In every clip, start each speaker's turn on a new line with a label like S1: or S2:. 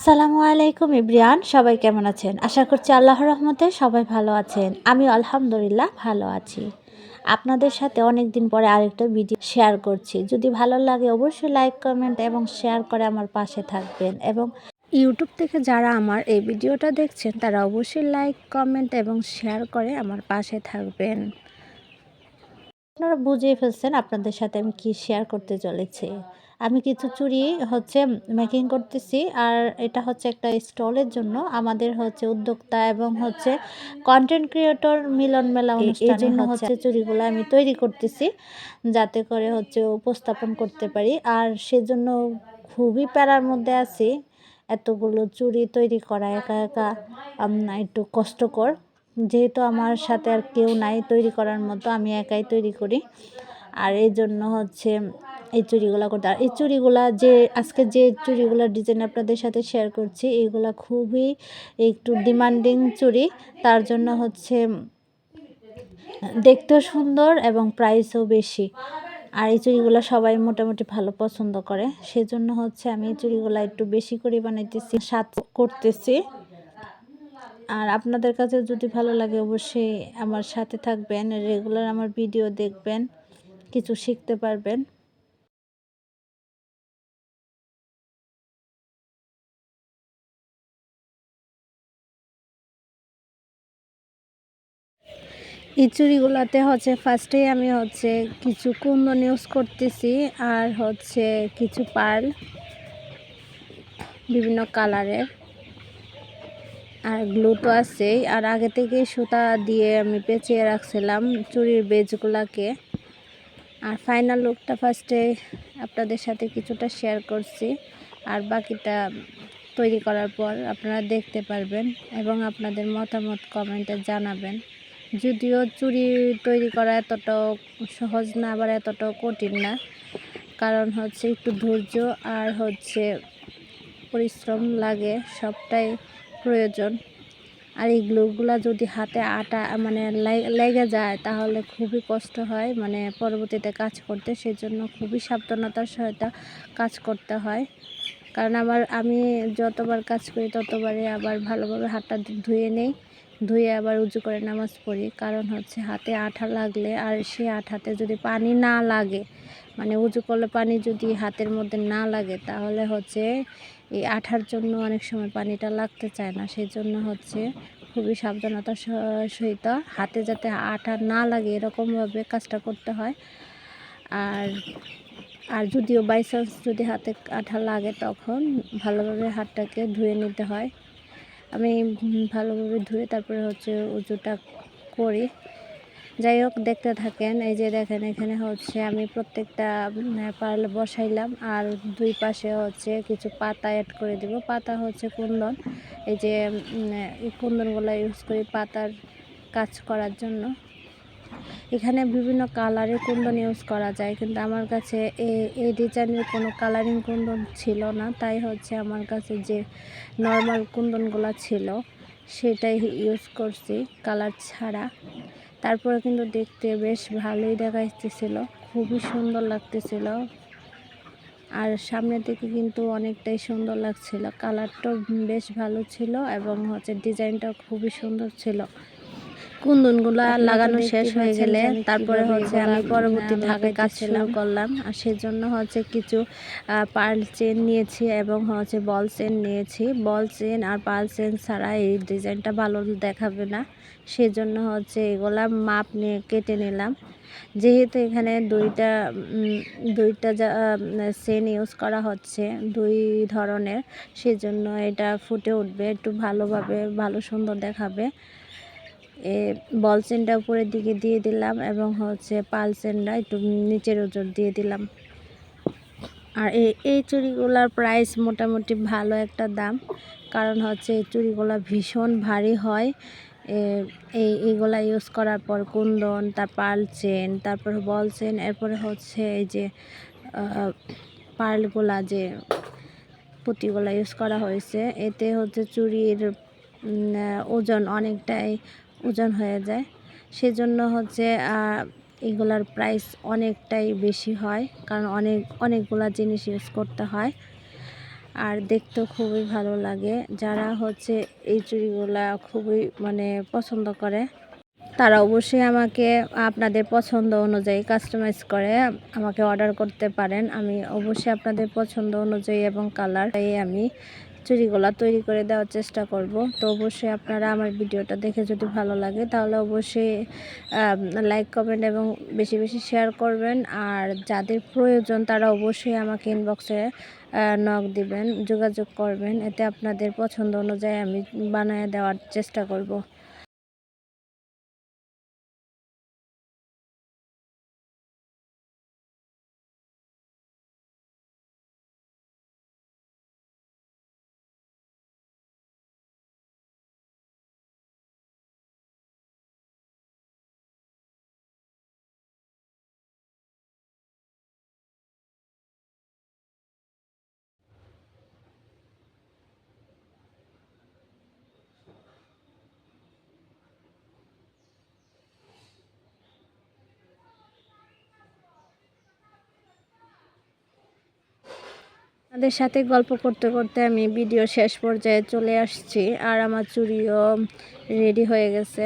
S1: আসসালামু আলাইকুম, ইব্রিয়ান। সবাই কেমন আছেন? আশা করছি আল্লাহর রহমতে সবাই ভালো আছেন। আমি আলহামদুলিল্লাহ ভালো আছি। আপনাদের সাথে অনেক দিন পরে আরেকটা ভিডিও শেয়ার করছি। যদি ভালো লাগে অবশ্যই লাইক, কমেন্ট এবং শেয়ার করে আমার পাশে থাকবেন এবং ইউটিউব থেকে যারা আমার এই ভিডিওটা দেখছেন, তারা অবশ্যই লাইক, কমেন্ট এবং শেয়ার করে আমার পাশে থাকবেন। আপনারা বুঝেই ফেলছেন আপনাদের সাথে আমি কি শেয়ার করতে চলেছি। আমি কিছু চুড়ি হচ্ছে মেকিং করতেছি আর এটা হচ্ছে একটা স্টলের জন্য আমাদের হচ্ছে উদ্যোক্তা এবং হচ্ছে কন্টেন্ট ক্রিয়েটর মিলন মেলা অনুষ্ঠানের জন্য হচ্ছে চুড়িগুলো আমি তৈরি করতেছি যাতে করে হচ্ছে উপস্থাপন করতে পারি। আর সেজন্য খুবই প্যারার মধ্যে আছি এতগুলো চুড়ি তৈরি করা একা একা একটু কষ্টকর। যেহেতু আমার সাথে আর কেউ নাই তৈরি করার মতো আমি একাই তৈরি করি। আর এই জন্য হচ্ছে এই চুড়িগুলো করতে। আর এই চুড়িগুলা যে, আজকে যে চুড়িগুলোর ডিজাইন আপনাদের সাথে শেয়ার করছি, এইগুলা খুবই একটু ডিমান্ডিং চুড়ি। তার জন্য হচ্ছে, দেখতেও সুন্দর এবং প্রাইসও বেশি। আর এই চুড়িগুলো সবাই মোটামুটি ভালো পছন্দ করে। সেজন্য হচ্ছে আমি এই চুড়িগুলো একটু বেশি করে বানাইতেছি সাত করতেছি। আর আপনাদের কাছে যদি ভালো লাগে অবশ্যই আমার সাথে থাকবেন রেগুলার আমার ভিডিও দেখবেন, কিছু শিখতে পারবেন। এই চুড়িগুলোতে হচ্ছে ফার্স্টেই আমি হচ্ছে কিছু কুন্দন ইউজ করতেছি, আর হচ্ছে কিছু পার্ল, বিভিন্ন কালারের, আর গ্লু তো আছেই। আর আগে থেকে সুতা দিয়ে আমি পেঁচিয়ে রাখছিলাম চুড়ির বেজগুলাকে। আর ফাইনাল লুকটা ফার্স্টে আপনাদের সাথে কিছুটা শেয়ার করছি। আর বাকিটা তৈরি করার পর আপনারা দেখতে পারবেন এবং আপনাদের মতামত কমেন্টে জানাবেন। যদিও চুরি তৈরি করা এতটাও সহজ না, আবার এতটাও কঠিন না। কারণ হচ্ছে একটু ধৈর্য আর হচ্ছে পরিশ্রম লাগে, সবটাই প্রয়োজন। আর এই গ্লুগুলো যদি হাতে আটা মানে লেগে যায়, তাহলে খুবই কষ্ট হয়। মানে পরবর্তীতে কাজ করতে সেই জন্য খুবই সাবধানতার সহিত কাজ করতে হয়। কারণ আবার আমি যতবার কাজ করি, ততবারই আবার ভালোভাবে হাতটা ধুয়ে নেই। ধুয়ে আবার উঁচু করে নামাজ পড়ি। কারণ হচ্ছে হাতে আঠা লাগলে আর সে আঠাতে যদি পানি না লাগে মানে উঁচু করলে পানি যদি হাতের মধ্যে না লাগে, তাহলে হচ্ছে এই আঠার জন্য অনেক সময় পানিটা লাগতে চায় না। সেই জন্য হচ্ছে খুবই সাবধানতার সহিত হাতে যাতে আঠা না লাগে এরকমভাবে কাজটা করতে হয়। আর আর যদিও বাই চান্স যদি হাতে আঠা লাগে তখন ভালোভাবে হাতটাকে ধুয়ে নিতে হয়। আমি ভালোভাবে ধুয়ে তারপরে হচ্ছে উঁচুটা করি। যাই হোক, দেখতে থাকেন, এই যে দেখেন, এখানে হচ্ছে আমি প্রত্যেকটা পাল বসাইলাম আর দুই পাশে হচ্ছে কিছু পাতা অ্যাড করে দেব। পাতা হচ্ছে কুন্দন, এই যে কুন্দনগুলো ইউজ করি পাতার কাজ করার জন্য। এখানে বিভিন্ন কালারের কুন্দন ইউজ করা যায়, কিন্তু আমার কাছে এই ডিজাইনের কোনো কালারিং কুন্দন ছিল না। তাই হচ্ছে আমার কাছে যে নর্মাল কুন্দনগুলো ছিল, সেটাই ইউজ করছি কালার ছাড়া। তারপরে কিন্তু দেখতে বেশ ভালোই দেখাইতেছিল, খুবই সুন্দর লাগতেছিল। আর সামনের দিকে কিন্তু অনেকটাই সুন্দর লাগছিল কালারটাও বেশ ভালো ছিল এবং হচ্ছে ডিজাইনটাও খুবই সুন্দর ছিল। কুন্দনগুলো লাগানো শেষ হয়ে গেলে তারপরে হচ্ছে আমি পরবর্তী ধাপে কাজ শুরু করলাম। আর সেজন্য হচ্ছে কিছু পার্ল চেন নিয়েছি এবং হচ্ছে বল চেন নিয়েছি। বল চেন আর পার্ল চেন ছাড়া এই ডিজাইনটা ভালো দেখাবে না। সেজন্য হচ্ছে এগুলা মাপ নিয়ে কেটে নিলাম। যেহেতু এখানে দুইটা দুইটা চেন ইউজ করা হচ্ছে দুই ধরনের সেজন্য এটা ফুটে উঠবে। একটু ভালোভাবে ভালো সুন্দর দেখাবে। এ বল চেনটা উপরের দিকে দিয়ে দিলাম এবং হচ্ছে পাল চেনটা একটু নিচের ওজোর দিয়ে দিলাম। আর এই চুড়িগুলার প্রাইস মোটামুটি ভালো একটা দাম, কারণ হচ্ছে এই চুড়িগুলো ভীষণ ভারী হয়। এই, এইগুলা ইউজ করার পর কুন্দন, তার পাল চেন, তারপর বল চেন, এরপরে হচ্ছে এই যে পার্লগুলা যে পুঁতিগুলা ইউজ করা হয়েছে, এতে হচ্ছে চুড়ির ওজন অনেকটাই ওজন হয়ে যায়। সেজন্য হচ্ছে এগুলার প্রাইস অনেকটাই বেশি হয়, কারণ অনেক, অনেকগুলা জিনিস ইউজ করতে হয়। আর দেখতেও খুবই ভালো লাগে। যারা হচ্ছে এই চুড়িগুলা খুবই মানে পছন্দ করে, তারা অবশ্যই আমাকে, আপনাদের পছন্দ অনুযায়ী কাস্টমাইজ করে আমাকে অর্ডার করতে পারেন। আমি অবশ্যই আপনাদের পছন্দ অনুযায়ী এবং কালার আমি চুড়িগুলা তৈরি করে দেওয়ার চেষ্টা করব। তো অবশ্যই আপনারা আমার ভিডিওটা দেখে যদি ভালো লাগে, তাহলে অবশ্যই লাইক কমেন্ট এবং বেশি বেশি শেয়ার করবেন। আর যাদের প্রয়োজন, তারা অবশ্যই আমাকে ইনবক্সে নক দিবেন, যোগাযোগ করবেন। এতে আপনাদের পছন্দ অনুযায়ী আমি বানিয়ে দেওয়ার চেষ্টা করব। আপনাদের সাথে গল্প করতে করতে আমি ভিডিও শেষ পর্যায়ে চলে আসছি আর আমার চুরিও রেডি হয়ে গেছে।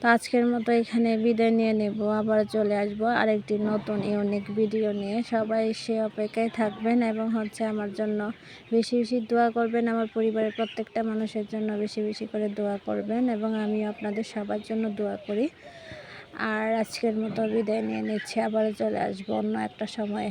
S1: তো আজকের মতো এখানে বিদায় নিয়ে নেব। আবার চলে আসব আরেকটি নতুন ইউনিক ভিডিও নিয়ে। সবাই সে অপেক্ষায় থাকবেন এবং হচ্ছে আমার জন্য বেশি বেশি দোয়া করবেন। আমার পরিবারের প্রত্যেকটা মানুষের জন্য বেশি বেশি করে দোয়া করবেন এবং আমি আপনাদের সবার জন্য দোয়া করি। আর আজকের মতো বিদায় নিয়ে নিচ্ছি। আবার চলে আসব অন্য একটা সময়।